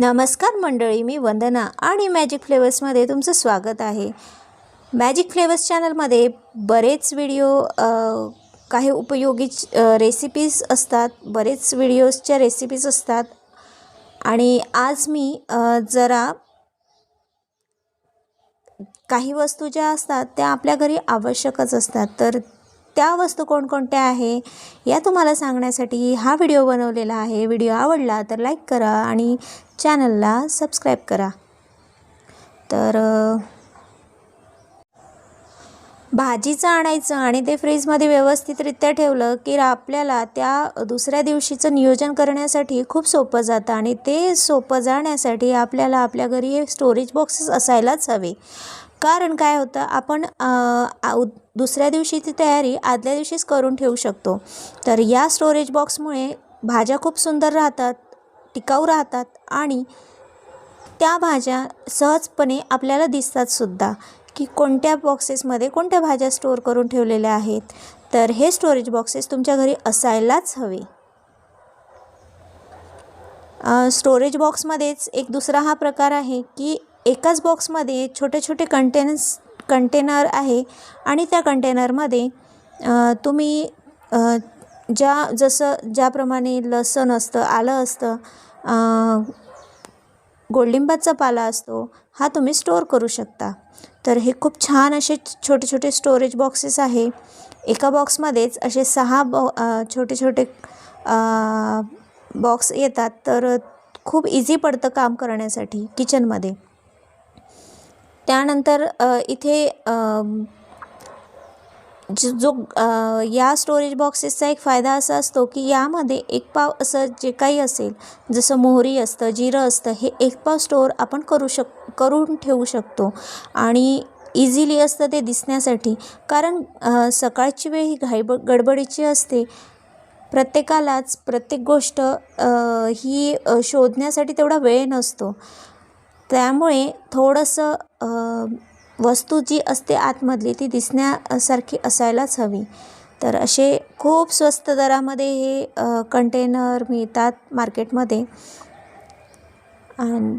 नमस्कार मंडळी मी वंदना आणि मॅजिक फ्लेवर्समध्ये तुमचं स्वागत आहे. मॅजिक फ्लेवर्स चॅनलमध्ये बरेच व्हिडिओ काही उपयोगी रेसिपीज असतात बरेच व्हिडिओजच्या रेसिपीज असतात. आणि आज मी जरा काही वस्तू ज्या असतात त्या आपल्या घरी आवश्यकच असतात. तर त्या वस्तू कोणकोणत्या आहे या तुम्हाला सांगण्यासाठी हा व्हिडिओ बनवलेला आहे. व्हिडिओ आवडला तर लाईक करा आणि चॅनलला सबस्क्राईब करा. तर भाजीचं आणायचं आणि ते फ्रीजमध्ये व्यवस्थितरित्या ठेवलं की आपल्याला त्या दुसऱ्या दिवशीचं नियोजन करण्यासाठी खूप सोपं जातं आणि ते सोपं जाण्यासाठी आपल्याला आपल्या घरी स्टोरेज बॉक्सेस असायलाच हवे. कारण काय होतं? आपण दुसऱ्या दिवशीची तयारी आदल्या दिवशीच करून ठेवू शकतो. तर या स्टोरेज बॉक्समुळे भाज्या खूप सुंदर राहतात टिकाऊ राहतात आणि त्या भाज्या सहजपणे आपल्याला दिसतात सुद्धा की कोणत्या बॉक्सेसमध्ये कोणत्या भाज्या स्टोअर करून ठेवलेल्या आहेत. तर हे स्टोरेज बॉक्सेस तुमच्या घरी असायलाच हवे. स्टोरेज बॉक्समध्येच एक दुसरा हा प्रकार आहे की एकाच बॉक्समध्ये छोटे छोटे कंटेनर्स कंटेनर आहे आणि त्या कंटेनरमध्ये तुम्ही ज्या जसं ज्याप्रमाणे लसण असतं आलं असतं गोडलिंबाचा पाला असतो हा तुम्ही स्टोअर करू शकता. तर हे खूप छान असे छोटे छोटे स्टोरेज बॉक्सेस आहे. एका बॉक्समध्येच असे सहा बॉ छोटे छोटे बॉक्स येतात. तर खूप इझी पडतं काम करण्यासाठी किचनमध्ये त्यानंतर इथे जो या स्टोरेज बॉक्सेसचा एक फायदा असा असतो की यामध्ये एक पाव असं जे काही असेल जसं मोहरी असतं जिरं असतं हे एक पाव स्टोअर आपण करू शक करून ठेवू शकतो. आणि इझिली असतं ते दिसण्यासाठी. कारण सकाळची वेळ ही घाईब गडबडीची असते. प्रत्येकालाच प्रत्येक गोष्ट ही शोधण्यासाठी तेवढा वेळ नसतो. त्यामुळे थोडंसं वस्तू जी असते आतमधली ती दिसण्यासारखी असायलाच हवी. तर असे खूप स्वस्त दरामध्ये हे कंटेनर मिळतात मार्केटमध्ये. आणि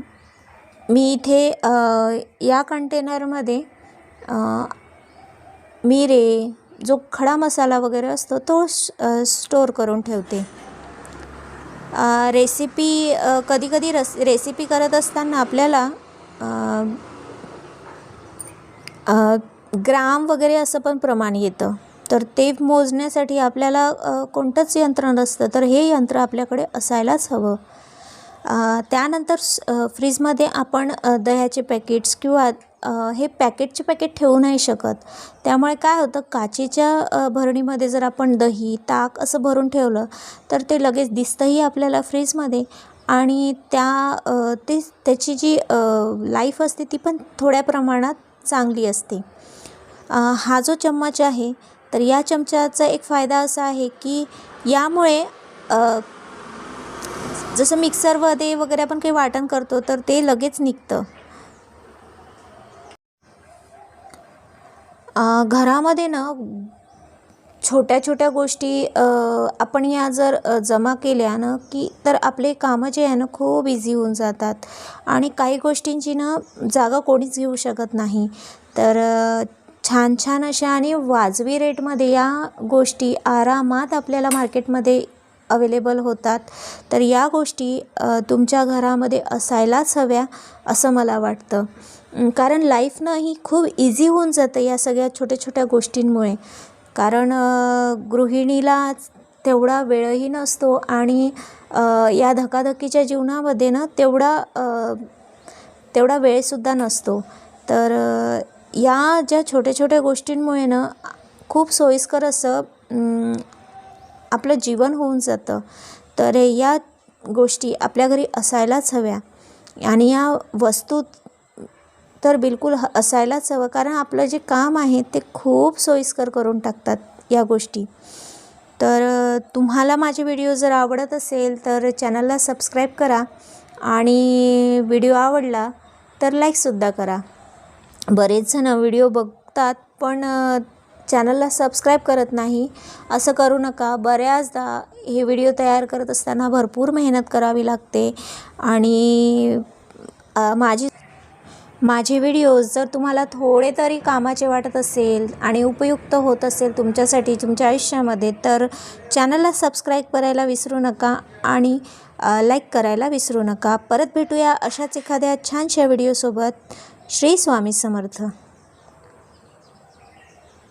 मी इथे या कंटेनरमध्ये मिरे जो खडा मसाला वगैरे असतो तो स्टोअर करून ठेवते. रेसिपी कधीकधी रस रेसिपी करत असताना आपल्याला ग्राम वगैरे असं पण प्रमाण येतं. तर ते मोजण्यासाठी आपल्याला कोणतंच यंत्र नसतं. तर हे यंत्र आपल्याकडे असायलाच हवं. त्यानंतर फ्रीजमध्ये आपण दह्याचे पॅकेट्स किंवा हे पॅकेटचे पॅकेट ठेवू नाही शकत. त्यामुळे काय होतं काचेच्या भरणीमध्ये जर आपण दही ताक असं भरून ठेवलं तर ते लगेच दिसतंही आपल्याला फ्रीजमध्ये आणि त्या ते त्याची जी लाईफ असते ती पण थोड्या प्रमाणात चांगली असते. हा जो चम्मच आहे तर या चमच्याचा एक फायदा असा आहे की यामुळे जसं मिक्सरमध्ये वगैरे आपण काही वाटण करतो तर ते लगेच निघतं. घरामध्ये ना छोट्या छोट्या गोष्टी आपण या जर जमा केल्या ना की तर आपले कामं जे आहे ना खूप इझी होऊन जातात. आणि काही गोष्टींची ना जागा कोणीच घेऊ शकत नाही. तर छान छान अशा आणि वाजवी रेटमध्ये या गोष्टी आरामात आपल्याला मार्केटमध्ये अवेलेबल होतात. तर या गोष्टी तुमच्या घरामध्ये असायलाच हव्या असं मला वाटतं. कारण लाईफनं ही खूप इझी होऊन जातं या सगळ्या छोट्या छोट्या गोष्टींमुळे. कारण गृहिणीला तेवढा वेळही नसतो आणि या धकाधकीच्या जीवनामध्ये ना तेवढा तेवढा वेळसुद्धा नसतो. तर या ज्या छोट्या छोट्या गोष्टींमुळे ना खूप सोयीस्कर असं आपलं जीवन होऊन जातं. तर या गोष्टी आपल्या घरी असायलाच हव्या. आणि या वस्तू तर बिलकुल ह असायलाच हवं. कारण आपलं जे काम आहे ते खूप सोयीस्कर करून टाकतात या गोष्टी. तर तुम्हाला माझे व्हिडिओ जर आवडत असेल तर चॅनलला सबस्क्राईब करा. आणि व्हिडिओ आवडला तर लाईकसुद्धा करा. बरेच जण व्हिडिओ बघतात पण चॅनलला सबस्क्राईब करत नाही असं करू नका. बऱ्याचदा हे व्हिडिओ तयार करत असताना भरपूर मेहनत करावी लागते. आणि माझी माझे व्हिडिओज जर तुम्हाला थोडे तरी कामाचे वाटत असेल आणि उपयुक्त होत असेल तुमच्यासाठी तुमच्या आयुष्यामध्ये तर चॅनलला सबस्क्राईब करायला विसरू नका आणि लाईक करायला विसरू नका. परत भेटूया अशाच एखाद्या छानशा व्हिडिओसोबत. श्री स्वामी समर्थ.